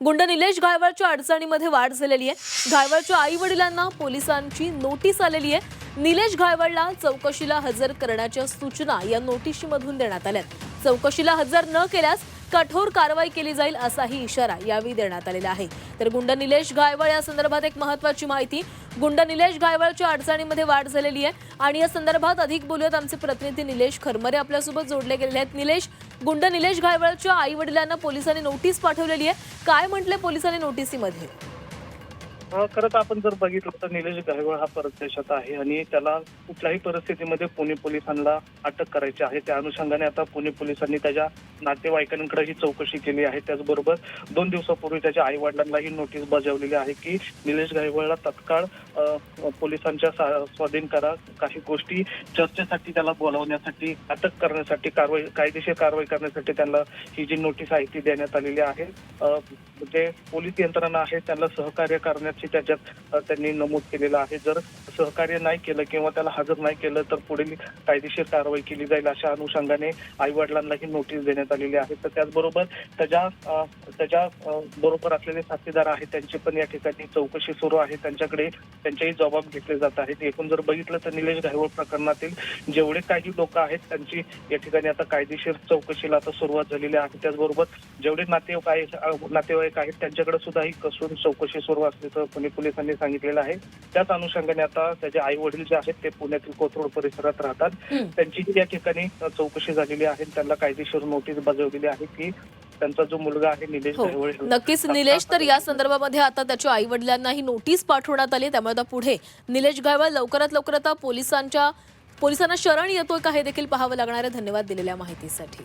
गुंड निलेश घायवळच्या अडचणीमध्ये वाढ झालेली आहे. गायवळच्या आई वडिलांना पोलिसांची नोटीस आलेली आहे. निलेश गायवळला चौकशीला हजर करण्याच्या सूचना या नोटीशीमधून देण्यात आल्या आहेत. चौकशीला हजर न केल्यास कठोर कारवाई केली जाईल असाही इशारा यावेळी देण्यात आलेला आहे. तर गुंड निलेश गायवळ या संदर्भात एक महत्वाची माहिती गुंड निलेश घायवळच्या अडचणीमध्ये वाढ झालेली आहे. आणि या संदर्भात अधिक बोलूयात. आमचे प्रतिनिधी निलेश खरमरे आपल्यासोबत जोडले गेलेले आहेत. निलेश गुंड निलेश घायवळच्या आई वडिलांना पोलिसांनी नोटीस पाठवलेली आहे. काय म्हटले पोलिसांनी नोटीसीमध्ये? अ, खरं तर आपण जर बघितलं तर निलेश गायवळ हा परदेशात आहे आणि त्याला कुठल्याही परिस्थितीमध्ये पुणे पोलिसांना अटक करायची आहे. त्या अनुषंगाने आता पुणे पोलिसांनी त्याच्या नातेवाईकांकडे ही चौकशी केली आहे. त्याचबरोबर दोन दिवसापूर्वी त्याच्या आई वडिलांनाही नोटीस बजावलेली आहे की निलेश गायवळला तत्काळ पोलिसांच्या सा- स्वाधीन करा काही गोष्टी चर्चेसाठी त्याला बोलावण्यासाठी अटक करण्यासाठी कारवाई कायदेशीर कारवाई करण्यासाठी त्यांना ही जी नोटीस आहे ती देण्यात आलेली आहे. जे पोलीस यंत्रणा आहे त्यांना सहकार्य करण्यात करण्याची त्याच्यात त्यांनी नमूद केलेलं आहे. जर सहकार्य नाही केलं किंवा त्याला हजर नाही केलं तर पुढील कायदेशीर कारवाई केली जाईल अशा अनुषंगाने आई वडिलांनाही नोटीस देण्यात आलेली आहे. तर त्याचबरोबर त्याच्या त्याच्या बरोबर असलेले साथीदार आहेत त्यांची पण या ठिकाणी चौकशी सुरू आहे. त्यांच्याकडे त्यांचेही जबाब घेतले जात आहेत. एकूण जर बघितलं तर निलेश घायवळ प्रकरणातील जेवढे काही लोक आहेत त्यांची या ठिकाणी आता कायदेशीर चौकशीला आता सुरुवात झालेली आहे. त्याचबरोबर जेवढे नातेवाईक आहेत नातेवाईक आहेत त्यांच्याकडे सुद्धा ही कसून चौकशी सुरू असल्याचं पुणे पोलिसांनी सांगितलेलं आहे. त्याच अनुषंगाने आता त्याचे आई वडील जे आहेत ते पुण्यातील कोथरूड परिसरात राहतात. त्यांची या ठिकाणी चौकशी झालेली आहे त्यांना कायदेशीर नोटीस बजावलेली आहे की त्यांचा जो मुलगा आहे निलेश हो. नक्कीच निलेश तर या संदर्भामध्ये आता त्याच्या आई वडिलांना ही नोटीस पाठवण्यात आली त्यामुळे आता पुढे निलेश घायवळ लवकरात लवकर आता पोलिसांच्या पोलिसांना शरण येतोय का हे देखील पाहावं लागणार आहे. धन्यवाद दिलेल्या माहितीसाठी.